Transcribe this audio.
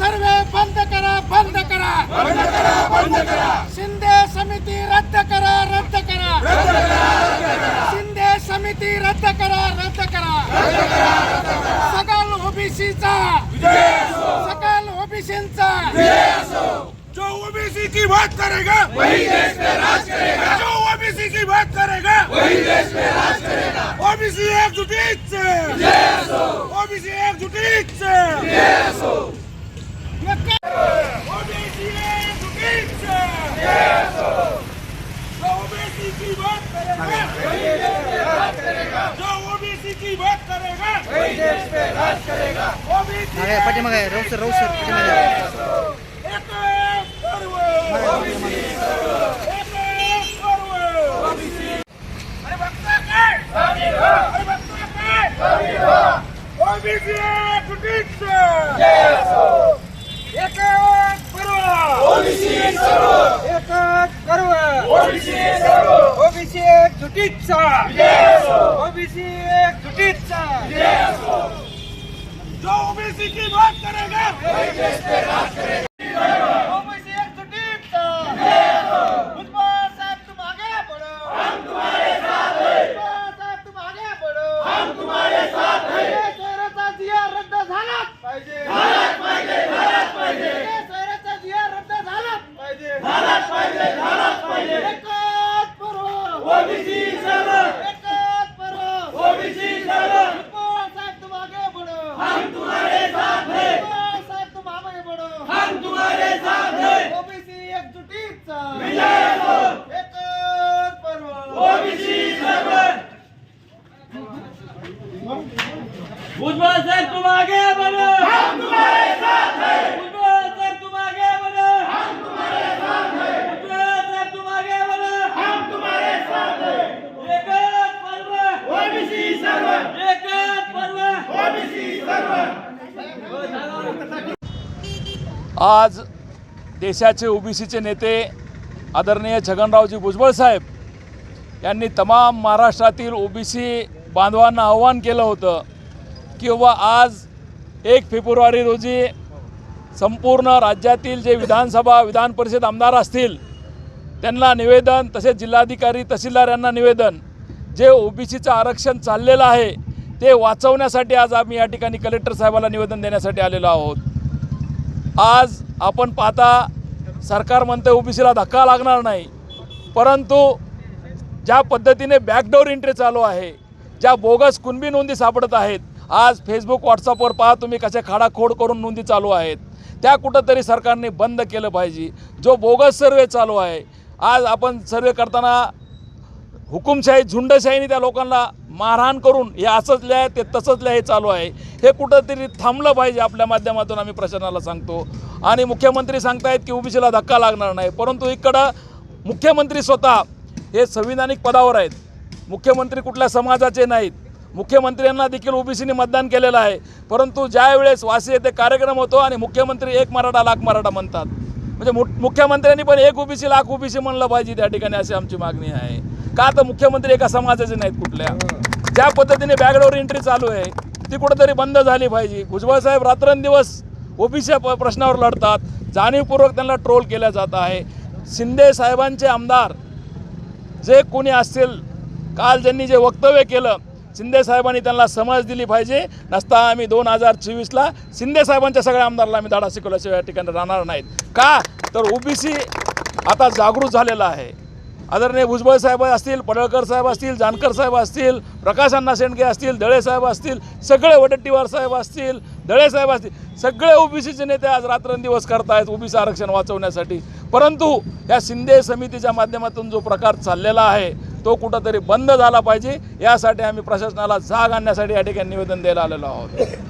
सर्वे बंद करा बंद करा. बंद करा बंद करा. शिंदे समिती रद्द करा रद्द करा. रद्द करा शिंदे समिती रद्द करा रद्द करा. सकल ओबीसीचा. सकल ओबीसींचा. जो ओबीसी की बात करेगा वही देश में राज करेगा। जो ओबीसी की बात करेगा वही देश में राज करेगा। ओबीसी एकजुटीत से ओबीसी एकजुटीत से ओबीसी एकजुटीत से जो ओबीसी की बात करेगा वही देश में राज करेगा। जो ओबीसी की बात करेगा वही देश में राज करेगा। ओबीसी मागे पाठीमागे राहू सर राहू सर पाठीमागे एक पर्व ओबीसी एक पर्व ओबीसी एकजुटीत जो ओबीसी की बात करेगा ओबीसी एकजुटीचा भुजबळ साहेब तुम आगे बढ़ो हम तुम्हारे साथ हैं भुजबळ साहेब तुम आगे बढ़ो हम तुम्हारे साथ हैं शहराचा जिया रद्द झालाच पाहिजे झालाच पाहिजे झालाच पाहिजे शहराचा जिया रद्द झालाच पाहिजे झालाच पाहिजे झालाच पाहिजे एकच पर्व ओबीसी सर्व एकच पर्व ओबीसी सर्व भुजबळ साहेब तुम आगे बढ़ो हम तुम्हारे साथ हैं। भुजबळ साहेब तुम आगे बढ़ो हम तुम्हारे साथ हैं। ओबीसी एकजुटीचा विजय असो एकच पर्व। ओबीसी सर्व। भुजबल साहब तुम आगे बढ़ो। हम तुम्हारे साथ हैं भुजबल साहब तुम आगे बढ़ो हम तुम्हारे साथ हैं भुजबल साहब तुम आगे बढ़ो हम तुम्हारे साथ हैं एक पर्व ओबीसी सर्व एक पर्व ओबीसी आज देशाचे ओबीसीचे नेते आदरणीय छगनरावजी भुजबळ साहेब यांनी तमाम महाराष्ट्रातील ओबीसी बांधवांना आव्हान केलं होतं की बाबा आज एक फेब्रुवारी रोजी संपूर्ण राज्यातील जे विधानसभा विधान परिषद आमदार असतील त्यांना निवेदन तसेच जिल्हाधिकारी तहसीलदार यांना निवेदन जे ओबीसीचं आरक्षण चाललेलं आहे ते वाचवण्यासाठी आज आम्ही या ठिकाणी कलेक्टर साहेबाला निवेदन देण्यासाठी आलेलो आहोत. आज आपण पाहता सरकार म्हणतं ओबीसीला धक्का लागणार नाही. परंतु ज्या पद्धतीने बॅकडोर एंट्री चालू आहे ज्या बोगस कुणबी नोंदी सापडत आहेत आज फेसबुक व्हॉट्सअपवर पहा तुम्ही कसे खाडाखोड करून नोंदी चालू आहेत. त्या कुठंतरी सरकारने बंद केलं पाहिजे. जो बोगस सर्वे चालू आहे आज आपण सर्वे करताना हुकुमशाही झुंडशाहीने त्या लोकांना मारहाण करून हे असंच लिहाय ते तसंच लिहाय चालू आहे. हे कुठंतरी थांबलं पाहिजे आपल्या माध्यमातून आम्ही प्रशासनाला सांगतो. आणि मुख्यमंत्री सांगतायत की ओबीसीला धक्का लागणार नाही. परंतु इकडं मुख्यमंत्री स्वतः हे संविधानिक पदावर आहेत. मुख्यमंत्री कुठल्या समाजाचे नाहीत. मुख्यमंत्र्यांना देखील ओबीसीने मतदान केलेलं आहे. परंतु ज्यावेळेस वासी येथे कार्यक्रम होतो आणि मुख्यमंत्री एक मराठा लाख मराठा म्हणतात. म्हणजे मु मुख्यमंत्र्यांनी पण एक ओबीसी लाख ओबीसी म्हणलं पाहिजे त्या ठिकाणी अशी आमची मागणी आहे. का तर मुख्यमंत्री एका समाजाचे नाहीत कुठल्या? ज्या पद्धतीने बॅगडोर एंट्री चालू आहे ती कुठंतरी बंद झाली पाहिजे. भुजबळ साहेब रात्रंदिवस ओबीसी प्रश्नावर लढतात. जाणीवपूर्वक त्यांना ट्रोल केल्या जात आहे. शिंदे साहेबांचे आमदार जे कोणी असतील काल ज्यांनी जे वक्तव्य केलं शिंदे साहेबांनी त्यांना समज दिली पाहिजे. नसता आम्ही दोन हजार चोवीसला शिंदे साहेबांच्या सगळ्या आमदारला आम्ही धाडा शिकवल्याशिवाय या ठिकाणी राहणार नाहीत. का? तर ओबीसी आता जागृत झालेला आहे. आदरणीय भुजबळ साहेब असतील पडळकर साहेब असतील जानकर साहेब असतील प्रकाश अण्णा शेंडके असतील दळे साहेब असतील सगळे वडट्टीवार साहेब असतील दळे साहेब असतील सगळे ओबीसीचे नेते आज रात्रंदिवस करतायत ओबीसी आरक्षण वाचवण्यासाठी. परंतु या शिंदे समितीच्या माध्यमातून जो प्रकार चाललेला आहे तो कुठंतरी बंद झाला पाहिजे. यासाठी आम्ही प्रशासनाला जाग आणण्यासाठी या ठिकाणी निवेदन द्यायला आलेलो आहोत.